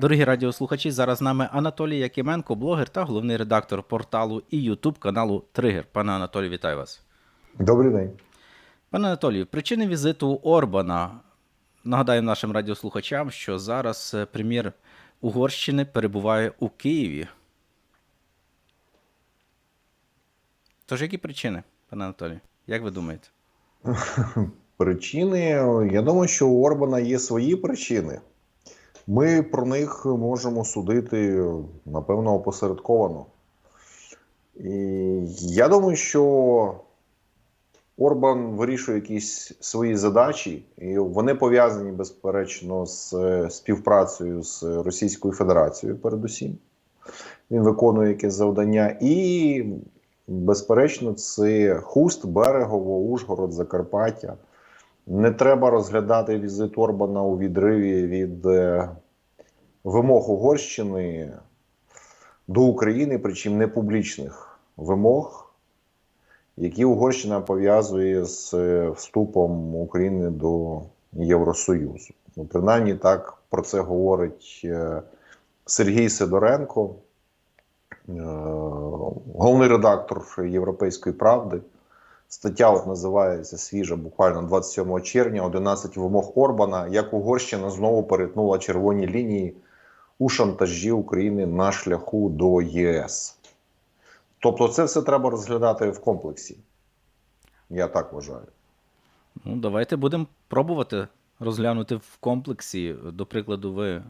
Дорогі радіослухачі, зараз з нами Анатолій Якименко, блогер та головний редактор порталу і Ютуб каналу Тригер. Пане Анатолію, вітаю вас. Добрий день. Пане Анатолію, причини візиту Орбана. Нагадаю нашим радіослухачам, що зараз е, прем'єр Угорщини перебуває у Києві. Тож, які причини, пане Анатолію? Як ви думаєте? Причини. Я думаю, що у Орбана є свої причини. Ми про них можемо судити, напевно, опосередковано. І я думаю, що Орбан вирішує якісь свої задачі, і вони пов'язані, безперечно, з е, співпрацею з Російською Федерацією, передусім. Він виконує якесь завдання. І, безперечно, це Хуст, Берегово, Ужгород, Закарпаття. Не треба розглядати візит Орбана у відриві від е, вимог Угорщини до України, причому не публічних вимог, які Угорщина пов'язує з е, вступом України до Євросоюзу. Ну, принаймні так про це говорить е, Сергій Сидоренко, головний редактор Європейської правди. Стаття от називається свіжа, буквально 27 червня, 11 вимог Орбана, як Угорщина знову перетнула червоні лінії у шантажі України на шляху до ЄС. Тобто, це все треба розглядати в комплексі. Я так вважаю. Ну, давайте будемо пробувати розглянути в комплексі. До прикладу, ви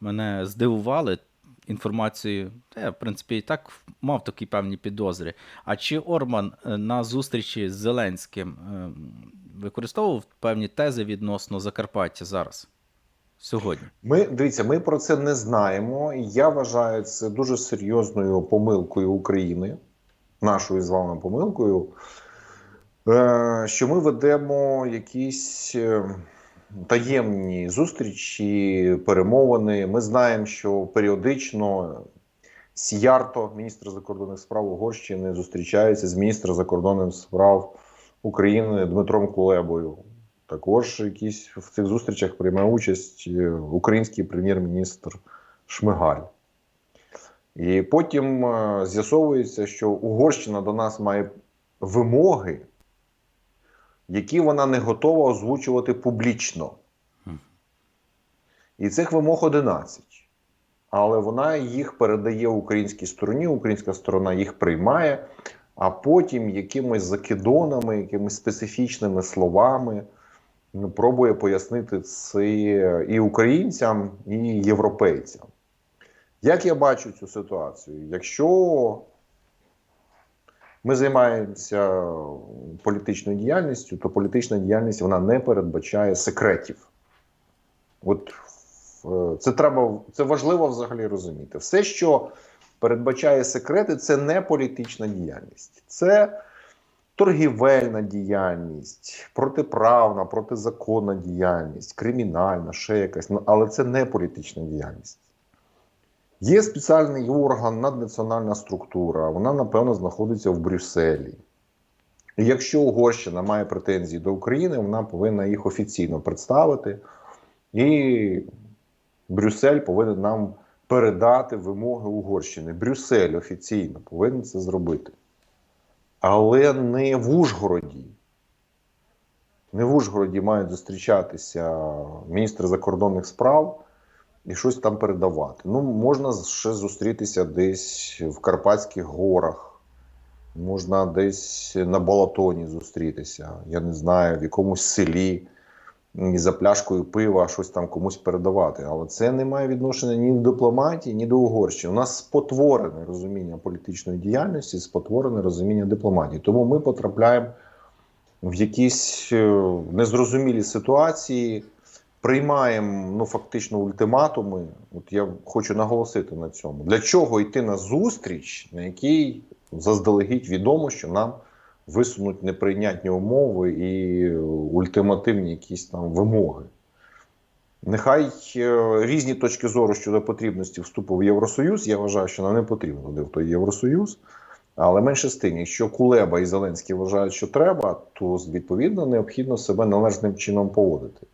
мене здивували інформацією. Та я, в принципі, і так мав такі певні підозри. А чи Орман е, на зустрічі з Зеленським е, використовував певні тези відносно Закарпаття зараз? Сьогодні? Ми дивіться, ми про це не знаємо. Я вважаю це дуже серйозною помилкою України, нашою з вами помилкою, е, що ми ведемо якісь таємні зустрічі, перемовини. Ми знаємо, що періодично Сіярто, міністр закордонних справ Угорщини, зустрічається з міністром закордонних справ України Дмитром Кулебою. Також якісь в цих зустрічах приймає участь е, український прем'єр-міністр Шмигаль. І потім е, з'ясовується, що Угорщина до нас має вимоги, які вона не готова озвучувати публічно. І цих вимог 11. Але вона їх передає українській стороні, українська сторона їх приймає, а потім якимись закидонами, якимись специфічними словами ну, пробує пояснити це і українцям, і європейцям. Як я бачу цю ситуацію? Якщо ми займаємося політичною діяльністю, то політична діяльність вона не передбачає секретів. От е, це треба, це важливо взагалі розуміти. Все, що передбачає секрети, це не політична діяльність. Це торгівельна діяльність, протиправна, протизаконна діяльність, кримінальна, ще якась, ну, але це не політична діяльність. Є спеціальний орган, наднаціональна структура, вона, напевно, знаходиться в Брюсселі. І якщо Угорщина має претензії до України, вона повинна їх офіційно представити, і Брюссель повинен нам передати вимоги Угорщини. Брюссель офіційно повинен це зробити але не в Ужгороді. Не в Ужгороді мають зустрічатися міністри закордонних справ і щось там передавати. Ну, можна ще зустрітися десь в Карпатських горах, можна десь на Балатоні зустрітися, я не знаю, в якомусь селі і за пляшкою пива щось там комусь передавати. Але це не має відношення ні до дипломатії, ні до Угорщини. У нас спотворене розуміння політичної діяльності, спотворене розуміння дипломатії. Тому ми потрапляємо в якісь е, незрозумілі ситуації. Приймаємо ну фактично ультиматуми. От я хочу наголосити на цьому. Для чого йти на зустріч, на якій заздалегідь відомо, що нам висунуть неприйнятні умови і ультимативні якісь там вимоги. Нехай е, різні точки зору щодо потрібності вступу в Євросоюз. Я вважаю, що нам не потрібно туди в той Євросоюз. Але менше з тим, якщо Кулеба і Зеленський вважають, що треба, то відповідно необхідно себе належним чином поводити.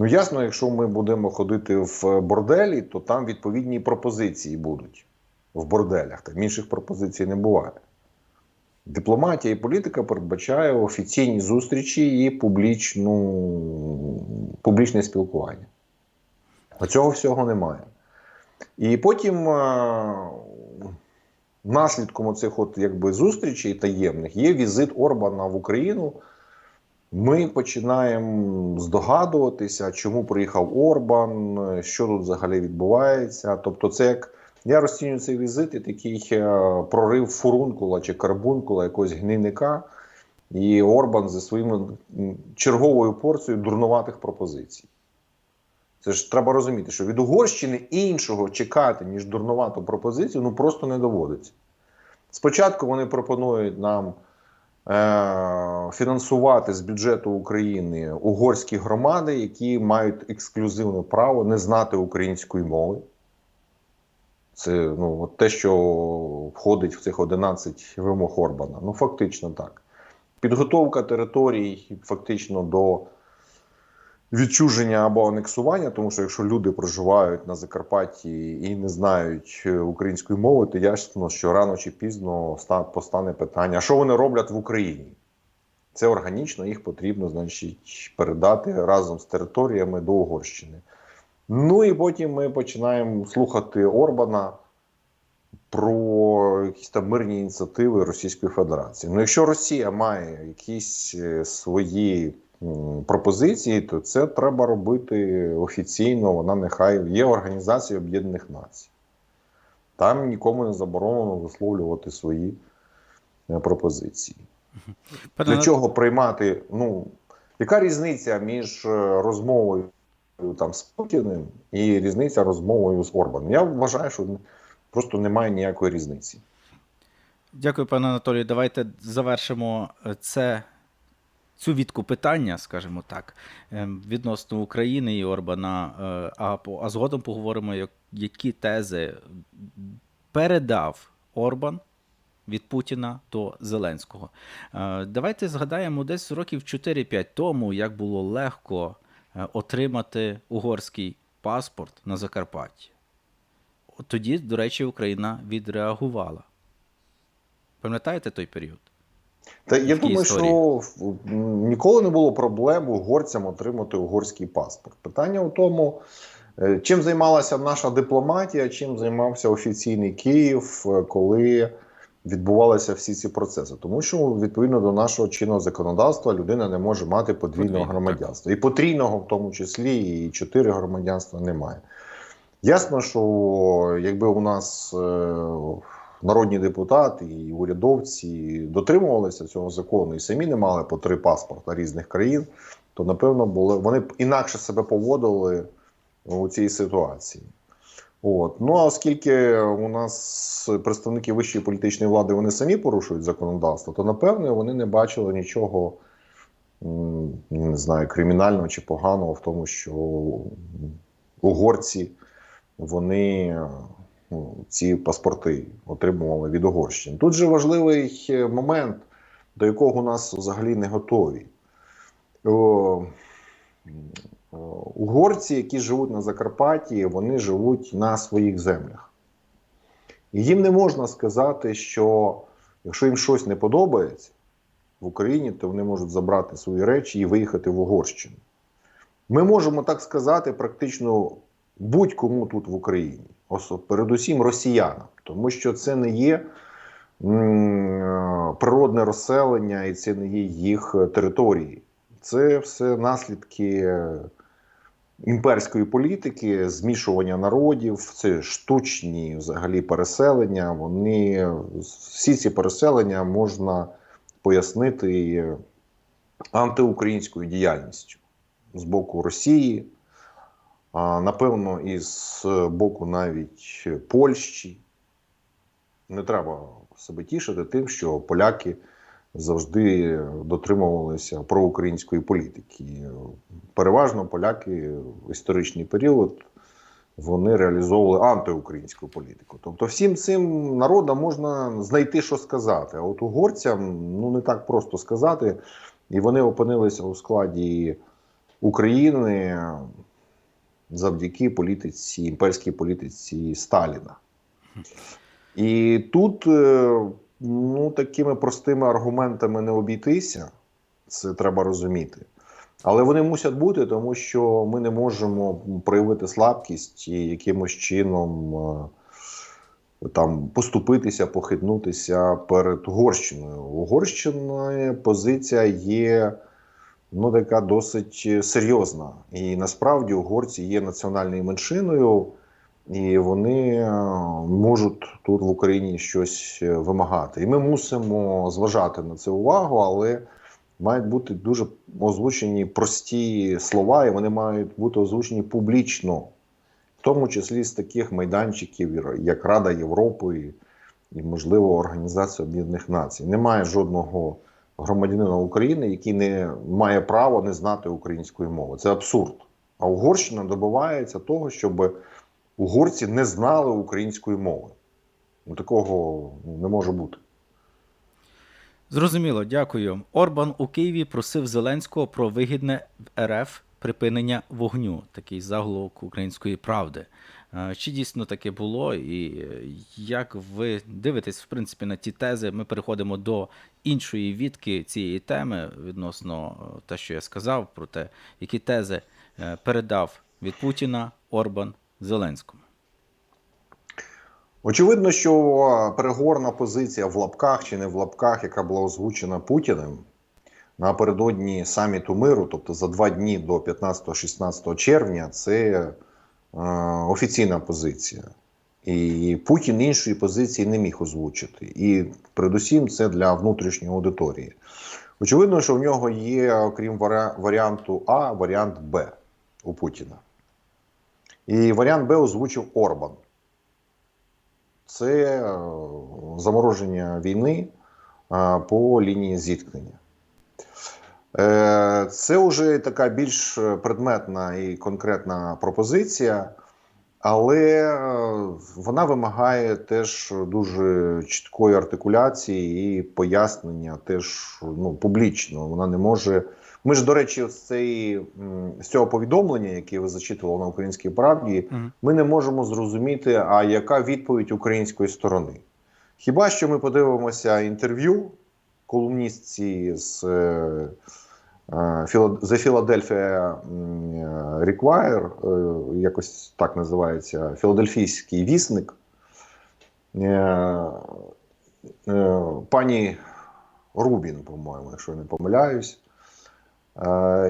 Ну, ясно, якщо ми будемо ходити в борделі, то там відповідні пропозиції будуть в борделях. Там інших пропозицій не буває. Дипломатія і політика передбачає офіційні зустрічі і публічну, публічне спілкування. А цього всього немає. І потім е, наслідком оцих от якби зустрічей таємних є візит Орбана в Україну. Ми починаємо здогадуватися, чому приїхав Орбан, що тут взагалі відбувається. Тобто, це як я розцінюю цей візит і такий е, прорив фурункула чи карбункула, якогось гнійника, і Орбан зі своїми черговою порцією дурнуватих пропозицій. Це ж треба розуміти, що від Угорщини іншого чекати, ніж дурнувату пропозицію, ну просто не доводиться. Спочатку вони пропонують нам фінансувати з бюджету України угорські громади, які мають ексклюзивне право не знати української мови. Це ну, от те, що входить в цих 11 вимог Орбана. Ну, фактично так. Підготовка територій фактично до відчуження або анексування, тому що якщо люди проживають на Закарпатті і не знають е, української мови, то ясно, що рано чи пізно постане питання: що вони роблять в Україні? Це органічно, їх потрібно, значить, передати разом з територіями до Угорщини. Ну і потім ми починаємо слухати Орбана про якісь там мирні ініціативи Російської Федерації. Ну, якщо Росія має якісь е, свої пропозиції, то це треба робити офіційно. Вона нехай є Організація Об'єднаних Націй. Там нікому не заборонено висловлювати свої е, пропозиції. Для чого приймати? Ну, яка різниця між е, розмовою там, з Путіним і різниця розмовою з Орбаном? Я вважаю, що просто немає ніякої різниці. Дякую, пане Анатолію. Давайте завершимо е, це, цю відку питання, скажімо так, ем, відносно України і Орбана. Е, А, а згодом поговоримо, які тези передав Орбан від Путіна до Зеленського. Е, Давайте згадаємо десь років 4-5 тому, як було легко е, отримати угорський паспорт на Закарпатті. Тоді, до речі, Україна відреагувала. Пам'ятаєте той період? Та я думаю, історії. що ніколи не було проблем угорцям отримати угорський паспорт. Питання у тому, е, чим займалася наша дипломатія, чим займався офіційний Київ, е, коли відбувалися всі ці процеси. Тому що відповідно до нашого чинного законодавства людина не може мати подвійного громадянства. І потрійного, в тому числі, і чотири громадянства немає. Ясно, що якби у нас е, народні депутати і урядовці дотримувалися цього закону і самі не мали по три паспорта різних країн, то напевно були вони б інакше себе поводили у цій ситуації. От. Ну а оскільки у нас представники вищої політичної влади вони самі порушують законодавство, то напевно вони не бачили нічого не знаю, кримінального чи поганого в тому, що угорці вони ну, ці паспорти отримували від Угорщини. Тут же важливий е, момент, до якого нас взагалі не готові. Угорці, які живуть на Закарпатті, вони живуть на своїх землях. І їм не можна сказати, що якщо їм щось не подобається в Україні, то вони можуть забрати свої речі і виїхати в Угорщину. Ми можемо так сказати практично будь-кому тут в Україні, передусім росіянам, тому що це не є е, природне розселення і це не є їх території. Це все наслідки імперської політики, змішування народів, це штучні взагалі переселення. Вони всі ці переселення можна пояснити антиукраїнською діяльністю з боку Росії, напевно, і з боку навіть Польщі. Не треба себе тішити тим, що поляки завжди дотримувалися проукраїнської політики. Переважно поляки в історичний період вони реалізовували антиукраїнську політику. Тобто, всім цим народам можна знайти, що сказати. А от угорцям ну не так просто сказати, і вони опинилися у складі України завдяки політиці, імперській політиці Сталіна. І тут е, ну, такими простими аргументами не обійтися, це треба розуміти. Але вони мусять бути, тому що ми не можемо проявити слабкість і якимось чином е, там поступитися, похитнутися перед Угорщиною. Угорщина позиція є ну, така досить серйозна. І насправді угорці є національною меншиною, і вони е, можуть тут в Україні щось е, вимагати. І ми мусимо зважати на це увагу, але мають бути дуже озвучені прості слова, і вони мають бути озвучені публічно, в тому числі з таких майданчиків, як Рада Європи і, можливо, Організація Об'єднаних Націй. Немає жодного громадянина України, який не має права не знати української мови. Це абсурд. А Угорщина добивається того, щоб угорці не знали української мови. Ну, такого не може бути. Зрозуміло, дякую. Орбан у Києві просив Зеленського про вигідне в РФ припинення вогню. Такий заголовок української правди. Е, Чи дійсно таке було, і е, як ви дивитесь в принципі на ті тези? Ми переходимо до іншої відки цієї теми відносно е, те, що я сказав, про те, які тези передав від Путіна Орбан Зеленському. Очевидно, що переговорна позиція в лапках чи не в лапках, яка була озвучена Путіним напередодні саміту миру, тобто за два дні до 15-16 червня, це офіційна позиція. І Путін іншої позиції не міг озвучити. І передусім це для внутрішньої аудиторії. Очевидно, що в нього є, окрім варіанту А, варіант Б у Путіна. І варіант Б озвучив Орбан це е, замороження війни е, по лінії зіткнення. Е, Це вже така більш предметна і конкретна пропозиція, але е, вона вимагає теж дуже чіткої артикуляції і пояснення теж ну, публічно. Вона не може. Ми ж, до речі, з, м, з цього повідомлення, яке ви зачитували на українській правді, ми не можемо зрозуміти, а яка відповідь української сторони. Хіба що ми подивимося інтерв'ю колумністці з е, е, The Philadelphia Require, е, якось так називається, Філадельфійський вісник. Е, Пані Рубін, по-моєму, якщо не помиляюсь.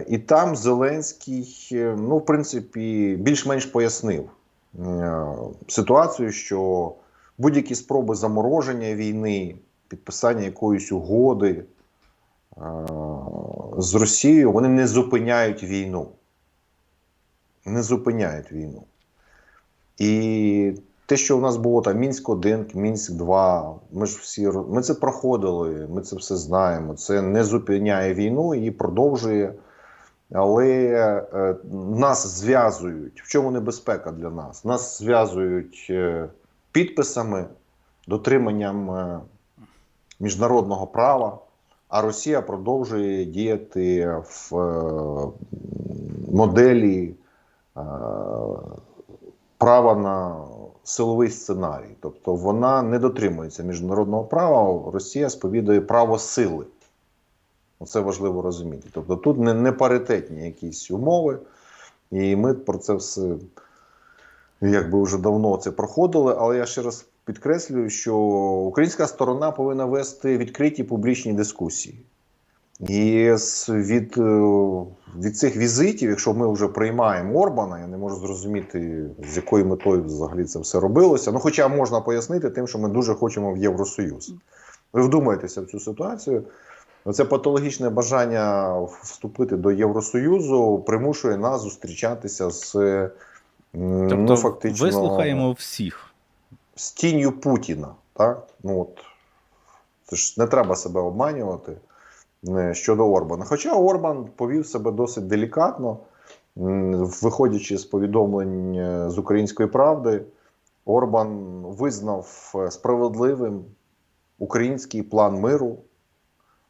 І там Зеленський, ну, в принципі, більш-менш пояснив ситуацію, що будь-які спроби замороження війни, підписання якоїсь угоди е, з Росією, вони не зупиняють війну. Не зупиняють війну. І те, що у нас було там Мінськ 1, Мінськ 2, ми ж всі ми це проходили, ми це все знаємо. Це не зупиняє війну і продовжує. Але е, нас зв'язують. В чому небезпека для нас? Нас зв'язують е, підписами, дотриманням е, міжнародного права, а Росія продовжує діяти в е, моделі е, права на силовий сценарій. Тобто вона не дотримується міжнародного права, Росія сповідує право сили. Це важливо розуміти. Тобто тут не, не паритетні якісь умови, і ми про це все якби вже давно це проходили. Але я ще раз підкреслюю, що українська сторона повинна вести відкриті публічні дискусії. І від, е, від цих візитів, якщо ми вже приймаємо Орбана, я не можу зрозуміти, з якою метою взагалі це все робилося. Ну, хоча можна пояснити тим, що ми дуже хочемо в Євросоюз. Ви вдумайтеся в цю ситуацію. Це патологічне бажання вступити до Євросоюзу примушує нас зустрічатися з Тобто, ну, фактично вислухаємо всіх. З тінню Путіна. Так? Ну, от, це ж не треба себе обманювати щодо Орбана. Хоча Орбан повів себе досить делікатно, виходячи з повідомлень е, з української правди, Орбан визнав е, справедливим український план миру,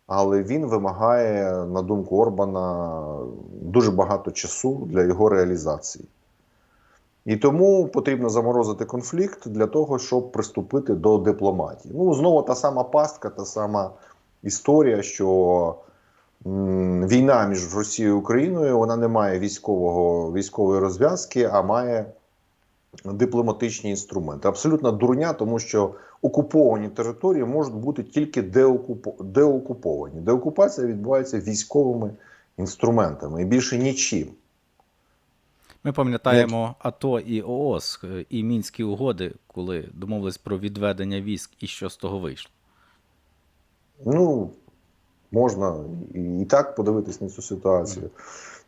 але він вимагає, на думку Орбана, дуже багато часу для його реалізації. І тому потрібно заморозити конфлікт для того, щоб приступити до дипломатії. Ну, знову та сама пастка, та сама історія, що м, війна між Росією і Україною вона не має військового, військової розв'язки, а має дипломатичні інструменти. Абсолютно дурня, тому що окуповані території можуть бути тільки деокупо- деокуповані. Деокупація відбувається військовими інструментами і більше нічим. Ми пам'ятаємо АТО і ООС е, і мінські угоди, коли домовились про відведення військ, і що з того вийшло. Ну, можна і, так подивитись на цю ситуацію.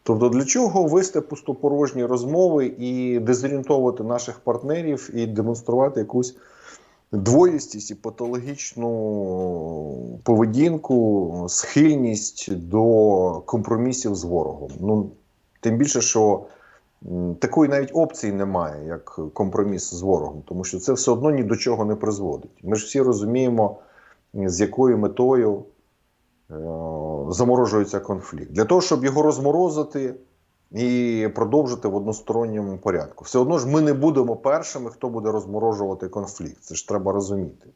Тобто, для чого вести пустопорожні розмови і дезорієнтовувати наших партнерів і демонструвати якусь двоїстість і патологічну поведінку, схильність до компромісів з ворогом? Ну, тим більше, що такої навіть опції немає, як компроміс з ворогом, тому що це все одно ні до чого не призводить. Ми ж всі розуміємо, з якою метою е, заморожується конфлікт. Для того, щоб його розморозити і продовжити в односторонньому порядку. Все одно ж ми не будемо першими, хто буде розморожувати конфлікт. Це ж треба розуміти.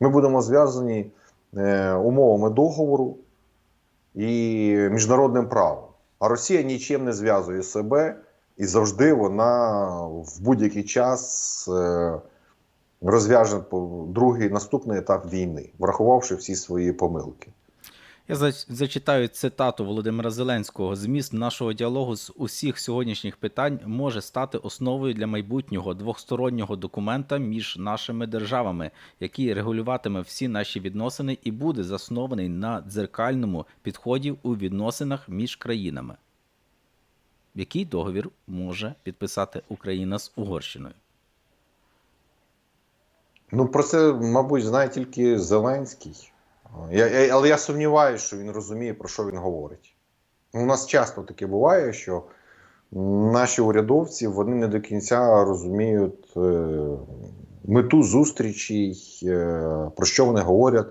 Ми будемо зв'язані е, умовами договору і міжнародним правом. А Росія нічим не зв'язує себе, і завжди вона в будь-який час е, розв'яже другий наступний етап війни, врахувавши всі свої помилки. Я зач- зачитаю цитату Володимира Зеленського. Зміст нашого діалогу з усіх сьогоднішніх питань може стати основою для майбутнього двостороннього документа між нашими державами, який регулюватиме всі наші відносини і буде заснований на дзеркальному підході у відносинах між країнами. Який договір може підписати Україна з Угорщиною? Ну, про це, мабуть, знає тільки Зеленський. Я, я, але я сумніваюся, що він розуміє, про що він говорить. У нас часто таке буває, що наші урядовці вони не до кінця розуміють е, мету зустрічей, е, про що вони говорять.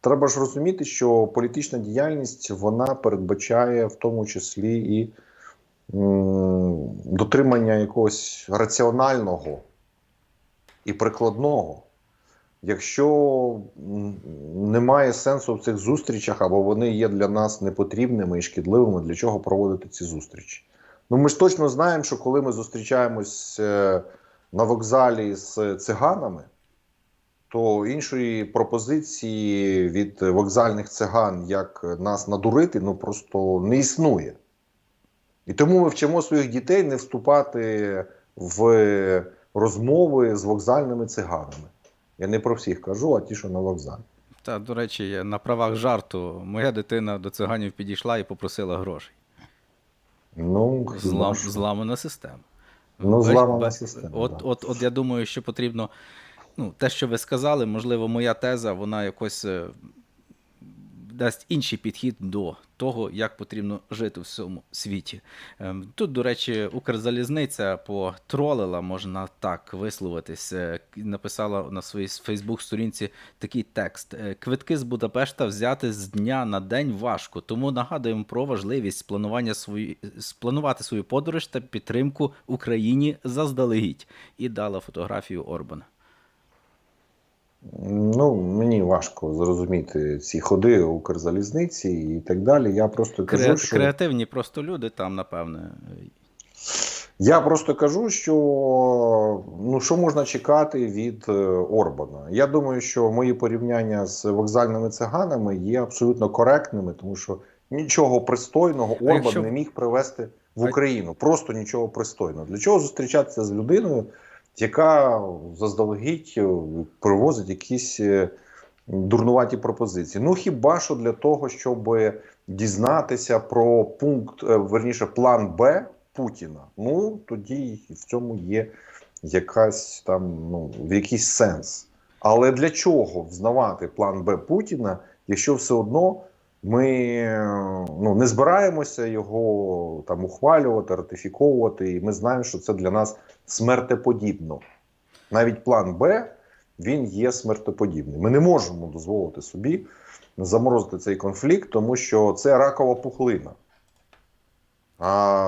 Треба ж розуміти, що політична діяльність вона передбачає в тому числі і дотримання якогось раціонального і прикладного. Якщо немає сенсу в цих зустрічах, або вони є для нас непотрібними і шкідливими, для чого проводити ці зустрічі? Ну ми ж точно знаємо, що коли ми зустрічаємось е, на вокзалі з циганами, то іншої пропозиції від вокзальних циган, як нас надурити, ну просто не існує. І тому ми вчимо своїх дітей не вступати в розмови з вокзальними циганами. Я не про всіх кажу, а ті, що на вокзалі. Та, до речі, на правах жарту, моя дитина до циганів підійшла і попросила грошей. Ну, Злам, зламана система. Ну, зламана система, От, да. от, от я думаю, що потрібно. Ну, те, що ви сказали, можливо, моя теза, вона якось е, дасть інший підхід до того, як потрібно жити в цьому світі. Ем, Тут, до речі, Укрзалізниця потролила, можна так висловитись, е, написала на своїй Фейсбук-сторінці такий текст: Е, Квитки з Будапешта взяти з дня на день важко, тому нагадуємо про важливість планування свої... спланувати свою подорож та підтримку Україні заздалегідь. І дала фотографію Орбана. Ну, мені важко зрозуміти ці ходи Укрзалізниці і так далі. Я просто кажу, Кре... що Креативні просто люди там, напевне. я просто кажу, що ну що можна чекати від е, Орбана. Я думаю, що мої порівняння з вокзальними циганами є абсолютно коректними, тому що нічого пристойного Орбан якщо- не міг привезти в Україну. Просто нічого пристойного. Для чого зустрічатися з людиною, яка заздалегідь е, привозить якісь е, дурнуваті пропозиції? Ну хіба що для того, щоб дізнатися про пункт, е, верніше, план Б Путіна? Ну тоді в цьому є якась там ну якийсь сенс. Але для чого взнавати план Б Путіна, якщо все одно ми ну, не збираємося його там ухвалювати, ратифіковувати, і ми знаємо, що це для нас смертеподібно. Навіть план Б, він є смертоподібний. Ми не можемо дозволити собі заморозити цей конфлікт, тому що це ракова пухлина. А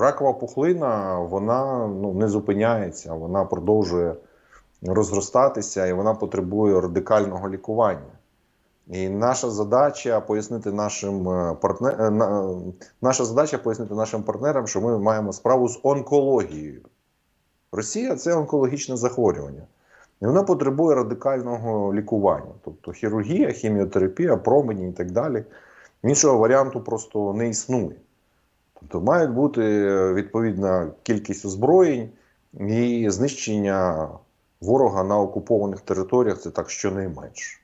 ракова пухлина вона ну, не зупиняється, вона продовжує розростатися і вона потребує радикального лікування. І наша задача пояснити нашим партнерам, наша задача пояснити нашим партнерам, що ми маємо справу з онкологією. Росія це онкологічне захворювання. І вона потребує радикального лікування, тобто хірургія, хіміотерапія, промені і так далі. Іншого варіанту просто не існує. Тобто мають бути відповідна кількість озброєнь і знищення ворога на окупованих територіях це так щонайменше.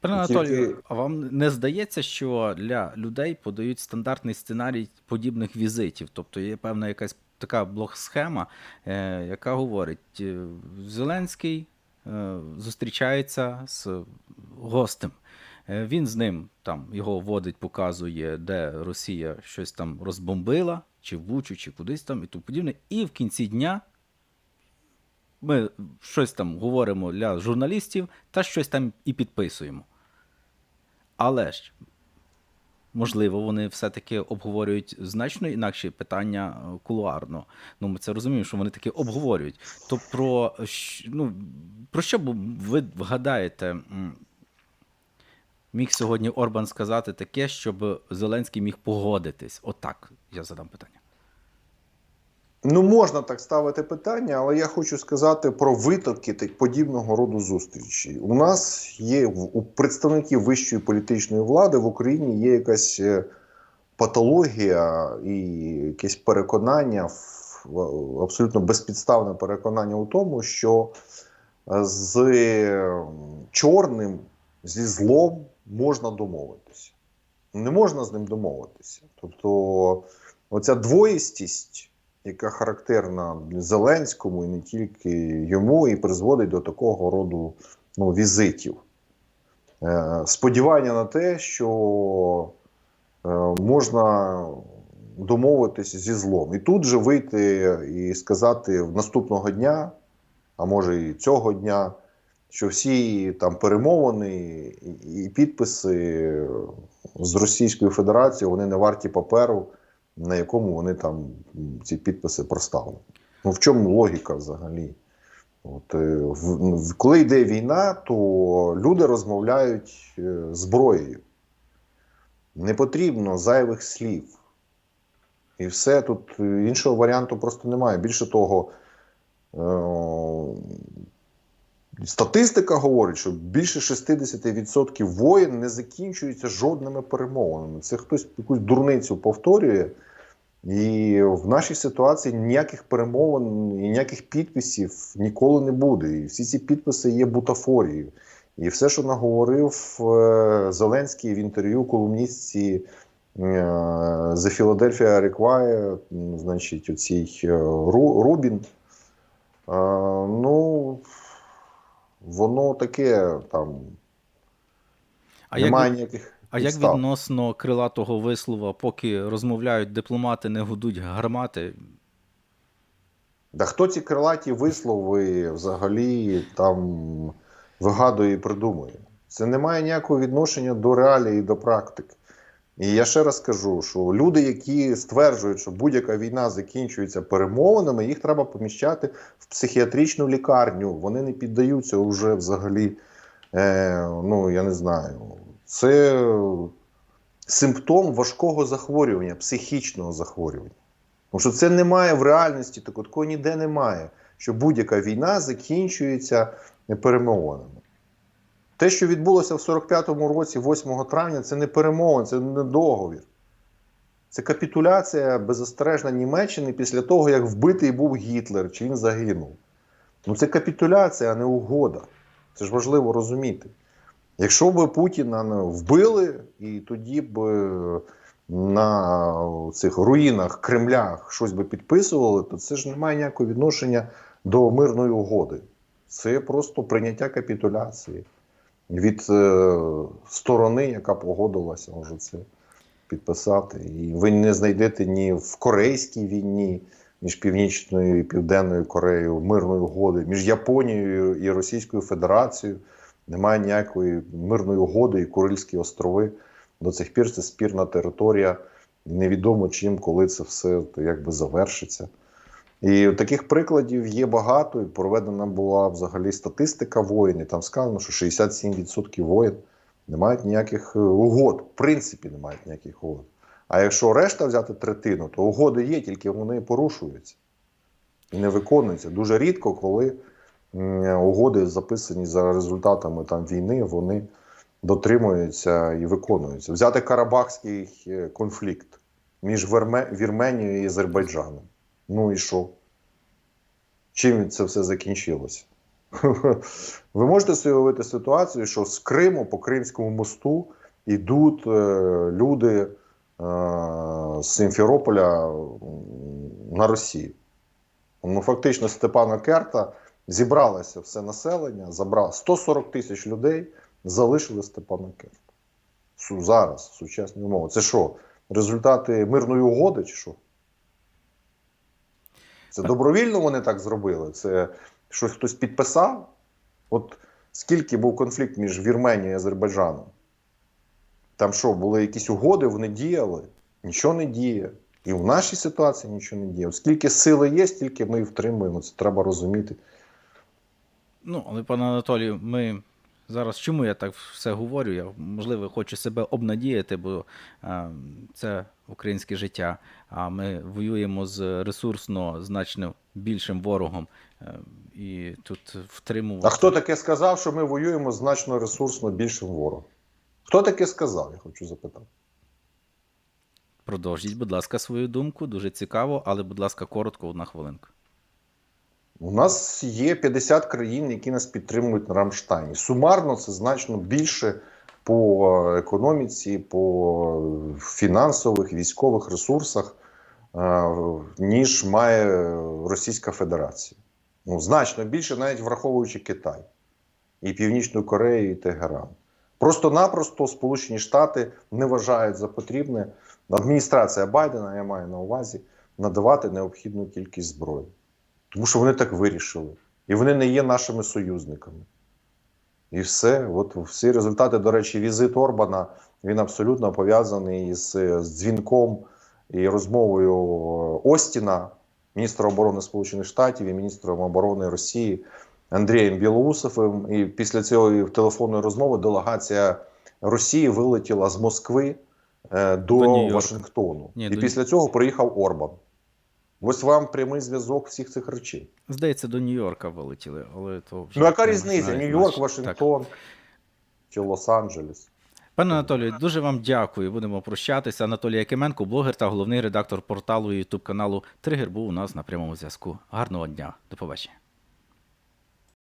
Пане Анатолію, а вам не здається, що для людей подають стандартний сценарій подібних візитів? Тобто є певна якась така блок-схема, е, яка говорить: е, Зеленський е, зустрічається з гостем. Він з ним там його водить, показує, де Росія щось там розбомбила, чи в Бучу, чи кудись там, і тому подібне. І в кінці дня ми щось там говоримо для журналістів та щось там і підписуємо. Але ж, можливо, вони все-таки обговорюють значно інакші питання е, кулуарно. Ну, ми це розуміємо, що вони таки обговорюють. То про, ну, про що ви вгадаєте, міг сьогодні Орбан сказати таке, щоб Зеленський міг погодитись? Отак я задам питання. Ну, можна так ставити питання, але я хочу сказати про витоки подібного роду зустрічей. У нас є у представників вищої політичної влади в Україні є якась е, патологія і якесь переконання, абсолютно безпідставне переконання у тому, що е, з е, чорним, зі злом можна домовитися. Не можна з ним домовитися. Тобто, оця двоїстість яка характерна Зеленському і не тільки йому, і призводить до такого роду ну, візитів. Е, сподівання на те, що е, можна домовитися зі злом. І тут же вийти і сказати наступного дня, а може і цього дня, що всі там перемовини і, підписи з Російською Федерацією вони не варті паперу, на якому вони там ці підписи проставлені. Ну в чому логіка взагалі? От, е, в, коли йде війна, то люди розмовляють е, зброєю. Не потрібно зайвих слів. І все тут е, іншого варіанту просто немає. Більше того, статистика говорить, що більше 60% воєн не закінчуються жодними перемовинами. Це хтось якусь дурницю повторює. І в нашій ситуації ніяких перемовин і ніяких підписів ніколи не буде. І всі ці підписи є бутафорією. І все, що наговорив е, Зеленський в інтерв'ю колумністці The Philadelphia Require, значить, оцій е, Рубін, е, ну, воно таке там А немає ви- ніяких. А як підстав. відносно крилатого вислова, поки розмовляють дипломати, не гудуть гармати? Да хто ці крилаті вислови взагалі там вигадує і придумує? Це не має ніякого відношення до реалії і до практики. І я ще раз кажу, що люди, які стверджують, що будь-яка війна закінчується перемовинами, їх треба поміщати в психіатричну лікарню. Вони не піддаються вже взагалі. Е, ну, я не знаю. Це симптом важкого захворювання, психічного захворювання. Тому що це немає в реальності, такого, такого ніде немає, що будь-яка війна закінчується перемовинами. Те, що відбулося в 45-му році, 8 травня, це не перемовини, це не договір. Це капітуляція беззастережна Німеччини після того, як вбитий був Гітлер, чи він загинув. Ну це капітуляція, а не угода. Це ж важливо розуміти. Якщо б Путіна вбили, і тоді б е, на цих руїнах Кремля щось би підписували, то це ж не має ніякого відношення до мирної угоди. Це просто прийняття капітуляції від е, сторони, яка погодилася вже це підписати. І ви не знайдете ні в Корейській війні, між Північною і Південною Кореєю мирної угоди, між Японією і Російською Федерацією. Немає ніякої мирної угоди і Курильські острови. До цих пір це спірна територія. Невідомо чим, коли це все якби завершиться. І таких прикладів є багато. І проведена була взагалі статистика воїн. І там сказано, що 67% воїн не мають ніяких е, угод. В принципі, не мають ніяких угод. А якщо решта взяти третину, то угоди є, тільки вони порушуються і не виконуються. Дуже рідко, коли угоди записані за результатами там війни, вони дотримуються і виконуються. Взяти Карабахський е, конфлікт між Вірменією і Азербайджаном. Ну і що? Чим це все закінчилося? Ви можете собі уявити ситуацію, що з Криму по Кримському мосту йдуть е, люди е, з Симферополя на Росію. Ну, фактично, Степана Керта зібралося все населення, забрало 140 тисяч людей, залишили Степана. Су- Зараз, сучасні умови. Це що? Результати мирної угоди, чи що? Це добровільно вони так зробили? Це щось хтось підписав? От скільки був конфлікт між Вірменією і Азербайджаном? Там що, були якісь угоди, вони діяли? Нічого не діє. І в нашій ситуації нічого не діє. От Скільки сили є, стільки ми і втримуємо. Це треба розуміти. Ну, але пане Анатолію, ми зараз чому я так все говорю? Я можливо хочу себе обнадіяти, бо це українське життя. А ми воюємо з ресурсно значно більшим ворогом. Е, і тут втримувати. А хто таке сказав, що ми воюємо значно ресурсно більшим ворогом? Хто таке сказав, я хочу запитати. Продовжіть, будь ласка, свою думку. Дуже цікаво, але, будь ласка, коротко, одна хвилинка. У нас є 50 країн, які нас підтримують на Рамштайні. Сумарно це значно більше по е, економіці, по фінансових, військових ресурсах, е, ніж має Російська Федерація. Ну, значно більше, навіть враховуючи Китай, і Північну Корею, і Тегеран. Просто-напросто Сполучені Штати не вважають за потрібне адміністрація Байдена, я маю на увазі, надавати необхідну кількість зброї. Тому що вони так вирішили. І вони не є нашими союзниками. І все. От всі результати, до речі, візит Орбана він абсолютно пов'язаний з, з дзвінком і розмовою Остіна, міністра оборони Сполучених Штатів і міністром оборони Росії Андрієм Білоусовим. І після цієї телефонної розмови делегація Росії вилетіла з Москви е, до, До Вашингтону. Ні, і до- після цього приїхав Орбан. Ось вам прямий зв'язок всіх цих речей. Здається, до Нью-Йорка вилетіли, але то вже Ну, яка різниця? Нью-Йорк, Вашингтон Так. Чи Лос-Анджелес. Пане Анатолію, дуже вам дякую. Будемо прощатися. Анатолій Якименко, блогер та головний редактор порталу і ютуб каналу Тригер був у нас на прямому зв'язку. Гарного дня. До побачення.